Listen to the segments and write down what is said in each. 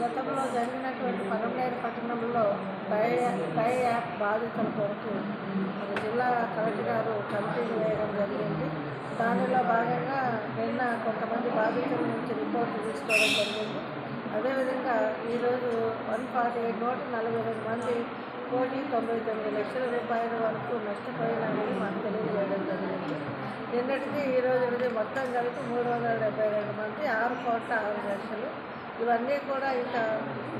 గతంలో జరిగినటువంటి పరమనేరు పట్టణంలో ట్రై ట్రై యాప్ బాధితుల కొరకు మన జిల్లా కలెక్టర్ గారు కమిటీని వేయడం జరిగింది. దానిలో భాగంగా నిన్న కొంతమంది బాధితుల నుంచి రిపోర్ట్లు తీసుకోవడం జరిగింది. అదేవిధంగా ఈరోజు వన్ ఫార్టీ ఎయిట్ నూట నలభై రెండు మంది కోటి తొంభై తొమ్మిది లక్షల రూపాయల వరకు నష్టపోయినారని మాకు తెలియజేయడం జరిగింది. నిన్నటికి ఈ రోజుది మొత్తం కలిపి మూడు వందల డెబ్బై రెండు మంది ఆరు కోట్ల ఆరు లక్షలు. ఇవన్నీ కూడా ఇంకా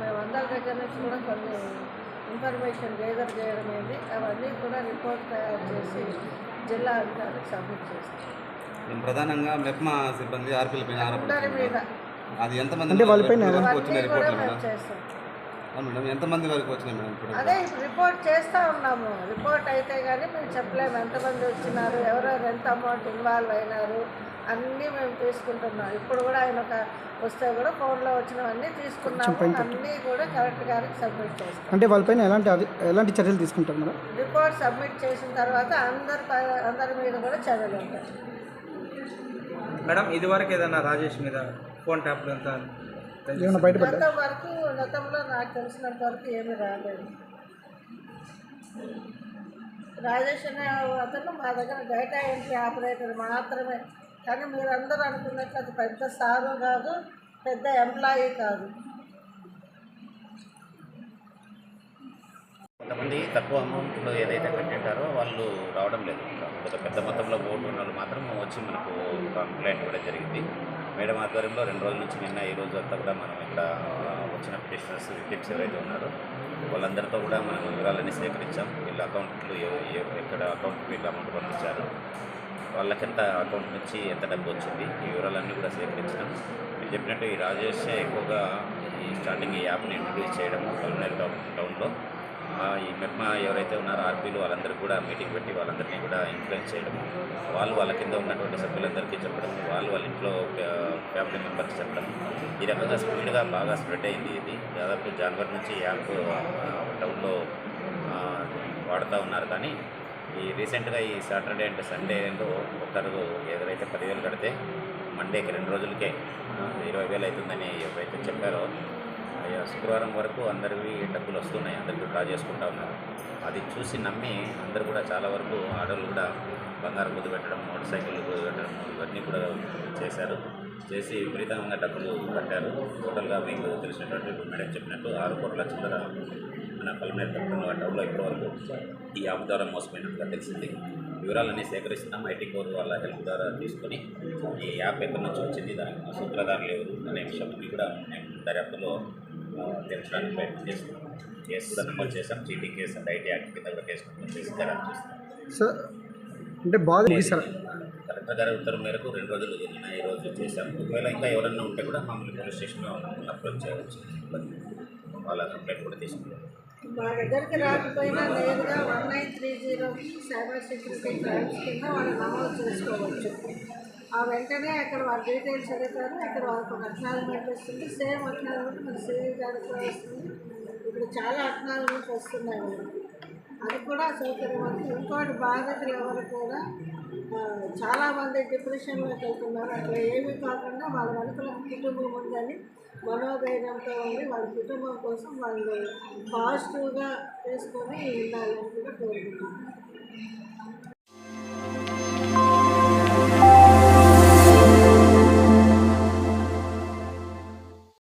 మేము అందరి దగ్గర నుంచి కూడా కొన్ని ఇన్ఫర్మేషన్ గేదర్ చేయడం అయింది అవన్నీ కూడా రిపోర్ట్ తయారు చేసి జిల్లా అధికారికి సబ్మిట్ చేస్తాం. మేము ప్రధానంగా మెప్మా సిబ్బంది ఆర్పీల పైన అది ఎంతమంది అంటే వాళ్ళపైన వచ్చిన రిపోర్ట్లు చేస్తాం. మేడం ఎంతమంది వరకు వచ్చినాయి మేడం ఇప్పుడు? అదే ఇప్పుడు రిపోర్ట్ చేస్తూ ఉన్నాము. రిపోర్ట్ అయితే కానీ మేము చెప్పలేము. ఎంతమంది వచ్చినారు ఎవరెవరు ఎంత అమౌంట్ ఇన్వాల్వ్ అయినారు అన్నీ మేము తీసుకుంటున్నాం. ఇప్పుడు కూడా ఆయన ఒక వస్తే కూడా ఫోన్లో వచ్చినవన్నీ తీసుకున్నాము. అన్నీ కూడా కలెక్టర్ గారికి సబ్మిట్ చేస్తాం. అంటే వాళ్ళపైన ఎలాంటి ఎలాంటి చర్యలు తీసుకుంటారు మేడం? రిపోర్ట్ సబ్మిట్ చేసిన తర్వాత అందరి అందరి మీద కూడా చర్యలు ఉంటాయి. మేడం ఇదివరకు ఏదైనా రాజేష్ మీద ఫోన్ ట్యాప్లు ఎంత ఏమైనా బయటపడ్డా? వరకు గతంలో నాకు తెలిసినంత వరకు ఏమీ రాలేదు. రాజేష్ అనే అతను మా దగ్గర డేటా ఎంట్రీ ఆపరేటర్ మాత్రమే. కానీ మీరందరూ అనుకున్నట్లు అది పెద్ద సారు కాదు పెద్ద ఎంప్లాయీ కాదు. కొంతమంది తక్కువ అమౌంట్లో ఏదైతే కట్టింటారో వాళ్ళు రావడం లేదు. కొంత పెద్ద మొత్తంలో ఓటు ఉన్న వాళ్ళు మాత్రం వచ్చి మనకు కంప్లైంట్ కూడా జరిగింది. మేడం ఆధ్వర్యంలో రెండు రోజుల నుంచి నిన్న ఈ రోజు అంతా కూడా మనం ఇక్కడ వచ్చిన పిటిషనర్స్ విక్టిమ్స్ ఎవరైతే ఉన్నారో వాళ్ళందరితో కూడా మనం వివరాలన్నీ సేకరించాం. వీళ్ళ అకౌంట్లు ఎక్కడ అకౌంట్ వీళ్ళు అమౌంట్ పంపించారు వాళ్ళకెంత అకౌంట్ నుంచి ఎంత డబ్బు వచ్చింది ఈ వివరాలన్నీ కూడా సేకరించినాం. మీరు చెప్పినట్టు ఈ రాజేష్ ఎక్కువగా ఈ స్టార్టింగ్ ఈ యాప్ని ఇంట్రడ్యూస్ చేయడం పల్మనేర్ టౌన్ టౌన్లో ఈ మెప్మా ఎవరైతే ఉన్నారో ఆర్పీలు వాళ్ళందరూ కూడా మీటింగ్ పెట్టి వాళ్ళందరినీ కూడా ఇన్ఫ్లుయెన్స్ చేయడం వాళ్ళు వాళ్ళ కింద ఉన్నటువంటి సభ్యులందరికీ చెప్పడం వాళ్ళు వాళ్ళ ఇంట్లో ఫ్యామిలీ మెంబర్స్ చెప్పడం. ఈ రకంగా స్పీడ్గా బాగా స్ప్రెడ్ అయింది ఇది. దాదాపు జనవరి నుంచి యాప్ టౌన్లో వాడుతూ ఉన్నారు. కానీ ఈ రీసెంట్గా ఈ సాటర్డే అండ్ సండేలో ఒకరు ఎవరైతే పదివేలు కడితే మండేకి రెండు రోజులకే ఇరవై వేలు అవుతుందని ఎవరైతే చెప్పారో అయ్యా శుక్రవారం వరకు అందరివి డబ్బులు వస్తున్నాయి అందరికీ డ్రా చేసుకుంటా ఉన్నారు. అది చూసి నమ్మి అందరు కూడా చాలా వరకు ఆడవాళ్ళు కూడా బంగారం కుదు పెట్టడం మోటార్ సైకిల్ ముద్దు పెట్టడం ఇవన్నీ కూడా చేశారు. చేసి విపరీతంగా డబ్బులు కట్టారు. టోటల్గా మీకు తెలిసినటువంటి మేడం చెప్పినట్టు ఆరు కోట్ల చిల్లర మన పల్మనేర్ పట్టణంలో టౌన్లో ఇప్పటివరకు ఈ యాప్ ద్వారా మోసపోయినట్టుగా తెలిసింది. వివరాలన్నీ సేకరిస్తున్నాం. ఐటీ కోర్ వాళ్ళ హెల్ప్ ద్వారా తీసుకొని ఈ యాప్ ఎక్కడి నుంచి వచ్చింది దానికి సూత్రధారులు ఎవరు అనే విషయం అన్ని కూడా మేము దర్యాప్తులో ఆ, తెలుసడానికి ప్రయత్నం చేస్తున్నాం. కేసు కూడా నమోదు చేసాం cheating case and IT act కింద కూడా కేసు నమోదు చేసి దర్యాప్తు చేస్తున్నాం. సార్ అంటే బాగా కలెక్టర్ గారి ఉత్తర్వు మేరకు రెండు రోజులు నిన్న ఈ రోజు చేశాం. ఒకవేళ ఇంకా ఎవరైనా ఉంటే కూడా మమ్మల్ని పోలీస్ స్టేషన్లో అప్రోచ్ చేయవచ్చు. వాళ్ళ కంప్లైంట్ కూడా తీసుకుంటాం. మా దగ్గరికి రాకపోయినా నేరుగా one nine three zero cyber security crimes కింద వాళ్ళు నమోదు చేసుకోవచ్చు. ఆ వెంటనే అక్కడ వాళ్ళ డీటెయిల్స్ అడుగుతారు అక్కడ వాళ్ళకి ఒక అక్నాలజ్మెంట్ వస్తుంది సేమ్ అక్నాలజ్మెంట్ మన సివి గారికి వస్తుంది. ఇప్పుడు చాలా అక్నాలజ్మెంట్ వస్తున్నాయి వాళ్ళకి. అది కూడా సౌకర్యవంతం ఇంకోటి బాధితులు ఎవరు కూడా చాలామంది డిప్రెషన్లోకి వెళ్తున్నారు. అట్లా ఏమీ కాకుండా వాళ్ళ వెనుకల కుటుంబం ఉందని మనోధైర్యంతో ఉండి వాళ్ళ కుటుంబం కోసం వాళ్ళు పాజిటివ్గా చేసుకొని ఉండాలని కూడా కోరుకుంటున్నాను.